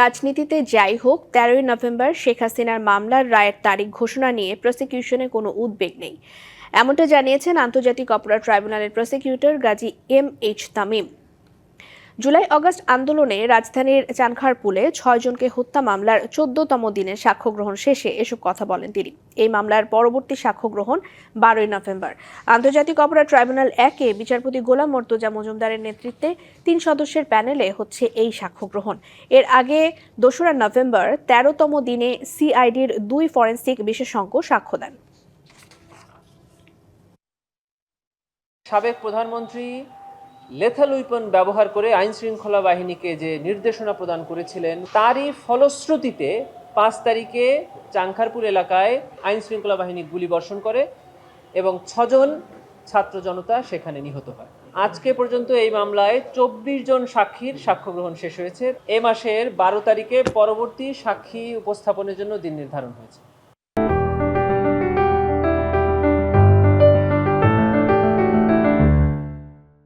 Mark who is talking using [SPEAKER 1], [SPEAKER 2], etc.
[SPEAKER 1] রাজনীতিতে যাই হোক, তেরোই নভেম্বর শেখ হাসিনার মামলার রায়ের তারিখ ঘোষণা নিয়ে প্রসিকিউশনে কোনো উদ্বেগ নেই। এমনটা জানিয়েছেন আন্তর্জাতিক অপরাধ ট্রাইব্যুনালের prosecutor Gazi M H Tamim. July August আন্দোলনে রাজধানীর চানখারপুলে ছয়জনকে হত্যা মামলার চোদ্দতম দিনে সাক্ষ্য গ্রহণ শেষে এসব কথা বলেন তিনি। এই মামলার পরবর্তী সাক্ষ্য গ্রহণ বারোই নভেম্বর। আন্তর্জাতিক অপরাধ ট্রাইব্যুনাল একে বিচারপতি গোলাম মর্তুজা মজুমদারের নেতৃত্বে তিন সদস্যের প্যানেলে হচ্ছে এই সাক্ষ্য গ্রহণ। এর আগে দোসরা নভেম্বর তেরোতম দিনে সিআইডির দুই ফরেন্সিক বিশেষজ্ঞ সাক্ষ্য দেন।
[SPEAKER 2] সাবেক প্রধানমন্ত্রী লেথাল উইপন ব্যবহার করে আইন শৃঙ্খলা বাহিনীকে যে নির্দেশনা প্রদান করেছিলেন, তারই ফলশ্রুতিতে পাঁচ তারিখে চাংখারপুর এলাকায় আইন শৃঙ্খলা বাহিনী গুলি বর্ষণ করে এবং ছজন ছাত্র জনতা সেখানে নিহত হয়। আজকে পর্যন্ত এই মামলায় চব্বিশ জন সাক্ষীর সাক্ষ্য গ্রহণ শেষ হয়েছে। এ মাসের বারো তারিখে পরবর্তী সাক্ষী উপস্থাপনের জন্য দিন নির্ধারণ হয়েছে।